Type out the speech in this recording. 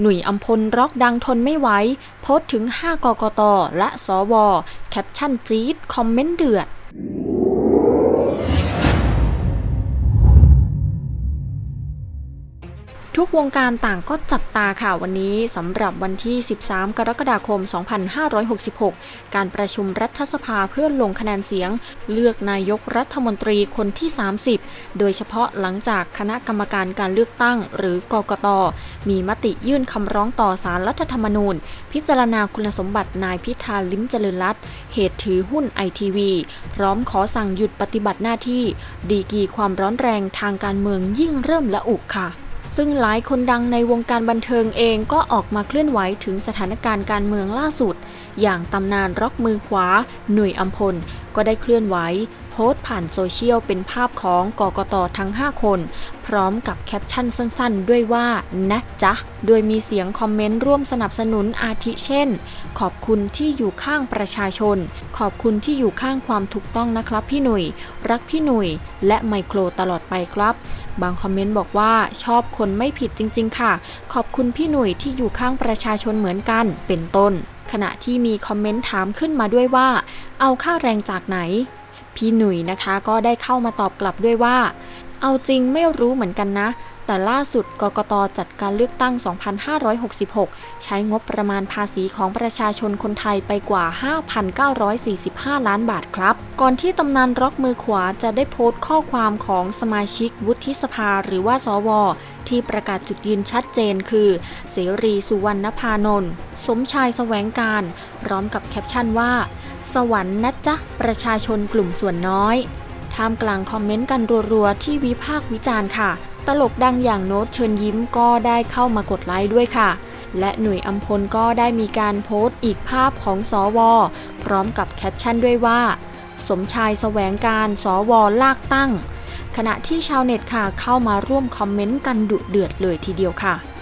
หนุ่ยอัมพลร็อกดังทนไม่ไหวโพสถึง 5กกตและสว แคปชั่นจี๊ด คอมเมนต์เดือด ทุกวงการต่างก็จับตาค่ะวันนี้สำหรับวันที่ 13 กรกฎาคม 2566 การประชุมรัฐสภาเพื่อลงคะแนนเสียง เลือกนายกรัฐมนตรีคนที่ 30 โดยเฉพาะหลังจากคณะกรรมการการเลือกตั้ง หรือกกต มีมติยื่นคำร้องต่อสารรัฐธรรมนูญ พิจารณาคุณสมบัตินายพิธาลิ้มเจริญรัตเหตุถือหุ้นไอทีวีพร้อมขอสั่งหยุดปฏิบัติหน้าที่ ดีกีความร้อนแรงทางการเมืองยิ่งเริ่มละอุค่ะ ซึ่งหลายคนดังในวงการบันเทิงเองก็ออกมาเคลื่อนไหวถึงสถานการณ์การเมืองล่าสุด อย่างตำนานร็อกมือขวา หนุ่ยอัมพล ก็ได้เคลื่อนไหวโพสต์ผ่านโซเชียลเป็นภาพของกกตทั้ง 5 คน พร้อมกับแคปชั่นสั้นๆ ด้วยว่า นะจ๊ะ โดยมีเสียงคอมเมนต์ร่วมสนับสนุนอาทิเช่น ขอบคุณที่อยู่ข้างประชาชน ขอบคุณที่อยู่ข้างความถูกต้องนะครับพี่หนุ่ย รักพี่หนุ่ย และไมโครตลอดไปครับ บางคอมเมนต์บอกว่าชอบคนไม่ผิดจริง ๆ ค่ะ ขอบคุณพี่หนุ่ยที่อยู่ข้างประชาชนเหมือนกันเป็นต้นขณะที่มีคอมเมนต์ถามขึ้นมาด้วยว่า เอาค่าแรงจากไหน พี่หนุ่ยนะคะ ก็ได้เข้ามาตอบกลับด้วยว่า เอาจริงไม่รู้เหมือนกันนะ แต่ล่าสุดกกตจัดการเลือกตั้ง 2566 ใช้งบประมาณภาษีของประชาชนคนไทยไปกว่า 5,945 ล้านบาทครับ ก่อนที่ตำนานร็อกมือขวาจะได้โพสต์ข้อความของสมาชิกวุฒิสภาหรือว่าสวที่ประกาศจุดยืนชัดเจนคือ เสรีสุวรรณพานนท์สมชายแสวงการ พร้อมกับแคปชั่นว่า สวรรค์นะจ๊ะ ประชาชนกลุ่มส่วนน้อยท่ามกลางคอมเมนต์กันรัวๆ ที่วิพากษ์วิจารณ์ค่ะ ตลกดังอย่างโน้ตเชิญยิ้มก็ได้เข้ามากดไลค์ด้วยค่ะ และหน่วยอัมพลก็ได้มีการโพสต์อีกภาพของสวอพร้อมกับแคปชั่นด้วยว่า สมชายแสวงการสวอลากตั้ง ขณะที่ชาวเน็ตค่ะเข้ามาร่วมคอมเมนต์กันดุเดือดเลยทีเดียวค่ะ